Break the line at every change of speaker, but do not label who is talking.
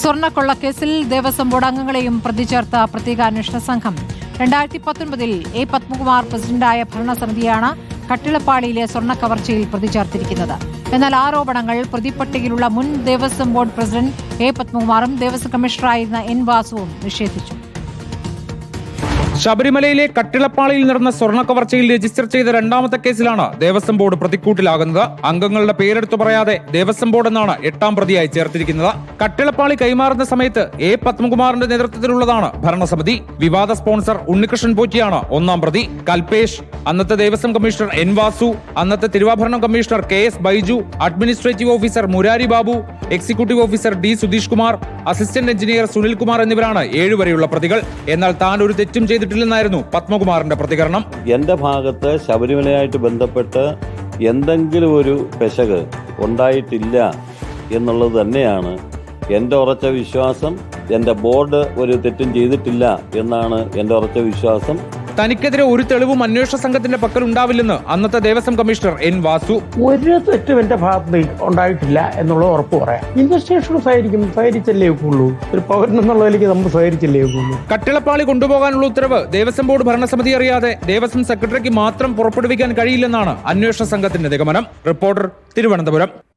സ്വർണക്കൊള്ളക്കേസിൽ Devaswom board അംഗങ്ങളെയും പ്രതി ചേർത്ത പ്രത്യേക അന്വേഷണ സംഘം. രണ്ടായിരത്തി പത്തൊൻപതിൽ എ പത്മകുമാർ പ്രസിഡന്റായ ഭരണസമിതിയാണ് കട്ടിളപ്പാളിയിലെ സ്വർണ കവർച്ചയിൽ പ്രതി ചേർത്തിരിക്കുന്നത് എന്നാൽ ആരോപണങ്ങൾ പ്രതിപട്ടികയിലുള്ള മുൻ ദേവസ്വം ബോർഡ് പ്രസിഡന്റ് എ പത്മകുമാറും ദേവസ്വം കമ്മീഷണറായിരുന്ന എൻ വാസുവും നിഷേധിച്ചു.
ശബരിമലയിലെ കട്ടിളപ്പാളിയിൽ നടന്ന സ്വർണ കവർച്ചയിൽ രജിസ്റ്റർ ചെയ്ത രണ്ടാമത്തെ കേസിലാണ് ദേവസ്വം ബോർഡ് പ്രതിക്കൂട്ടിലാകുന്നത്. അംഗങ്ങളുടെ പേരെടുത്തു പറയാതെ ദേവസ്വം ബോർഡ് എന്നാണ് എട്ടാം പ്രതിയായി ചേർത്തിരിക്കുന്നത്. കട്ടിളപ്പാളി കൈമാറുന്ന സമയത്ത് എ പത്മകുമാറിന്റെ നേതൃത്വത്തിലുള്ളതാണ് ഭരണസമിതി. വിവാദ സ്പോൺസർ ഉണ്ണികൃഷ്ണൻ പോറ്റിയാണ് ഒന്നാം പ്രതി. കൽപേഷ് അന്നത്തെ ദേവസ്വം കമ്മീഷണർ എൻ വാസു അന്നത്തെ തിരുവാഭരണം commissioner K S Baiju administrative officer Murari Babu executive officer D Sudheesh Kumar assistant engineer Sunil Kumar എന്നിവരാണ് ഏഴുവരെയുള്ള പ്രതികൾ. എന്നാൽ താൻ ഒരു തെറ്റും ചെയ്തിട്ടില്ലെന്നായിരുന്നു പത്മകുമാറിന്റെ പ്രതികരണം.
എന്റെ ഭാഗത്ത് ശബരിമലയായിട്ട് ബന്ധപ്പെട്ട് എന്തെങ്കിലും ഒരു പെശക് ഉണ്ടായിട്ടില്ല എന്നുള്ളത് തന്നെയാണ് എന്റെ ഉറച്ച വിശ്വാസം. എന്റെ ബോർഡ് ഒരു തെറ്റും ചെയ്തിട്ടില്ല എന്നാണ് എന്റെ ഉറച്ച വിശ്വാസം.
തനിക്കെതിരെ ഒരു തെളിവും അന്വേഷണ സംഘത്തിന്റെ പക്കൽ ഉണ്ടാവില്ലെന്ന് അന്നത്തെ ദേവസ്വം കമ്മീഷണർ എൻ വാസു.
ഒരു തെറ്റും എന്റെ ഭാഗത്ത് ഉണ്ടായിട്ടില്ല എന്നുള്ളത് ഉറപ്പ് പറയാം. ഇൻവെസ്റ്റിഗേഷൻ സഹകരിക്കും സഹകരിച്ചല്ലേ ഒക്കുള്ളൂ? ഒരു പൗരൻ എന്നുള്ള നിലയ്ക്ക് നമ്മൾ സഹകരിച്ചല്ലേ ഒക്കുള്ളൂ?
കട്ടിളപ്പാളി കൊണ്ടുപോകാനുള്ള ഉത്തരവ് ദേവസ്വം ബോർഡ് ഭരണസമിതി അറിയാതെ ദേവസ്വം സെക്രട്ടറിക്ക് മാത്രം പുറപ്പെടുവിക്കാൻ കഴിയില്ലെന്നാണ് അന്വേഷണ സംഘത്തിന്റെ നിഗമനം. റിപ്പോർട്ടർ തിരുവനന്തപുരം.